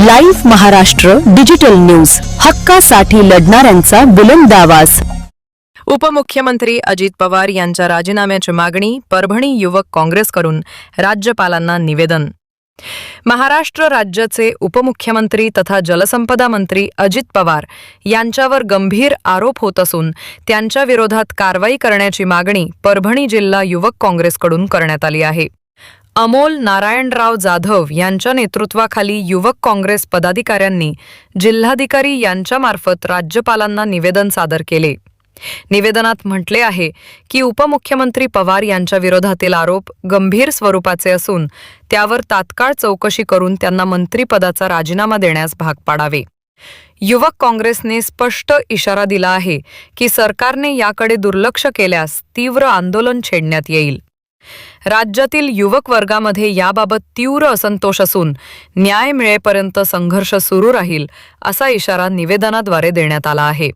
Live Maharashtra digital news. हक्कासाठी लढणाऱ्यांचा बुलंद आवाज. उपमुख्यमंत्री अजित पवार यांच्या राजीनाम्याची मागणी परभणी युवक काँग्रेसकडून राज्यपालांना निवेदन. महाराष्ट्र राज्याचे उपमुख्यमंत्री तथा जलसंपदा मंत्री अजित पवार यांच्यावर गंभीर आरोप होत असून त्यांच्या विरोधात कारवाई करण्याची मागणी परभणी जिल्हा युवक काँग्रेसकडून करण्यात आली आहे. अमोल नारायणराव जाधव यांच्या नेतृत्वाखाली युवक काँग्रेस पदाधिकाऱ्यांनी जिल्हाधिकारी यांच्यामार्फत राज्यपालांना निवेदन सादर केले. निवेदनात म्हटले आहे की उपमुख्यमंत्री पवार यांच्या विरोधातील आरोप गंभीर स्वरूपाचे असून त्यावर तात्काळ चौकशी करून त्यांना मंत्रिपदाचा राजीनामा देण्यास भाग पाडावे. युवक काँग्रेसने स्पष्ट इशारा दिला आहे की सरकारने याकडे दुर्लक्ष केल्यास तीव्र आंदोलन छेडण्यात येईल. राज्यातील युवक वर्गामध्ये याबाबत तीव्र असंतोष असून न्याय मिळेपर्यंत संघर्ष सुरू राहील असा इशारा निवेदनाद्वारे देण्यात आला आहे.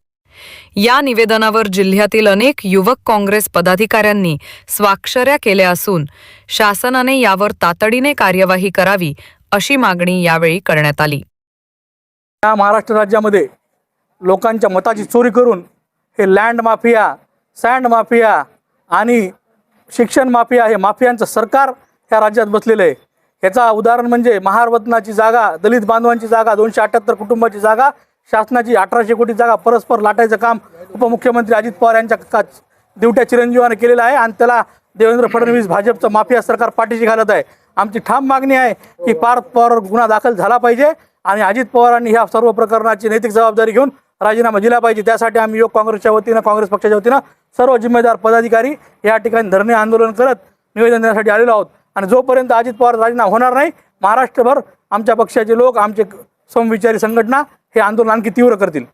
या निवेदनावर जिल्ह्यातील अनेक युवक काँग्रेस पदाधिकाऱ्यांनी स्वाक्षऱ्या केल्या असून शासनाने यावर तातडीने कार्यवाही करावी अशी मागणी यावेळी करण्यात आली. या महाराष्ट्र राज्यामध्ये लोकांच्या मताची चोरी करून हे लँड माफिया सँड माफिया आणि शिक्षण माफिया हे माफियांचं सरकार ह्या राज्यात बसलेलं आहे. याचा उदाहरण म्हणजे महारवतनाची जागा दलित बांधवांची जागा दोनशे अठ्ठ्याहत्तर कुटुंबाची जागा शासनाची अठराशे कोटी जागा परस्पर लाटायचं काम उपमुख्यमंत्री अजित पवार यांच्या का दिवट्या चिरंजीवाने केलेलं आहे आणि त्याला देवेंद्र फडणवीस भाजपचं माफिया सरकार पाठीशी घालत आहे. आमची ठाम मागणी आहे की पार्थ पवारवर गुन्हा दाखल झाला पाहिजे आणि अजित पवारांनी ह्या सर्व प्रकरणाची नैतिक जबाबदारी घेऊन राजीनामा दिला पाहिजे. त्यासाठी आम्ही योग काँग्रेसच्या वतीनं काँग्रेस पक्षाच्या वतीनं सर्व जिम्मेदार पदाधिकारी या ठिकाणी धरणे आंदोलन करत निवेदन देण्यासाठी आलेलो आहोत. आणि जोपर्यंत अजित पवार राजीनामा होणार नाही महाराष्ट्रभर आमच्या पक्षाचे लोक आमचे समविचारी संघटना हे आंदोलन आणखी तीव्र करतील.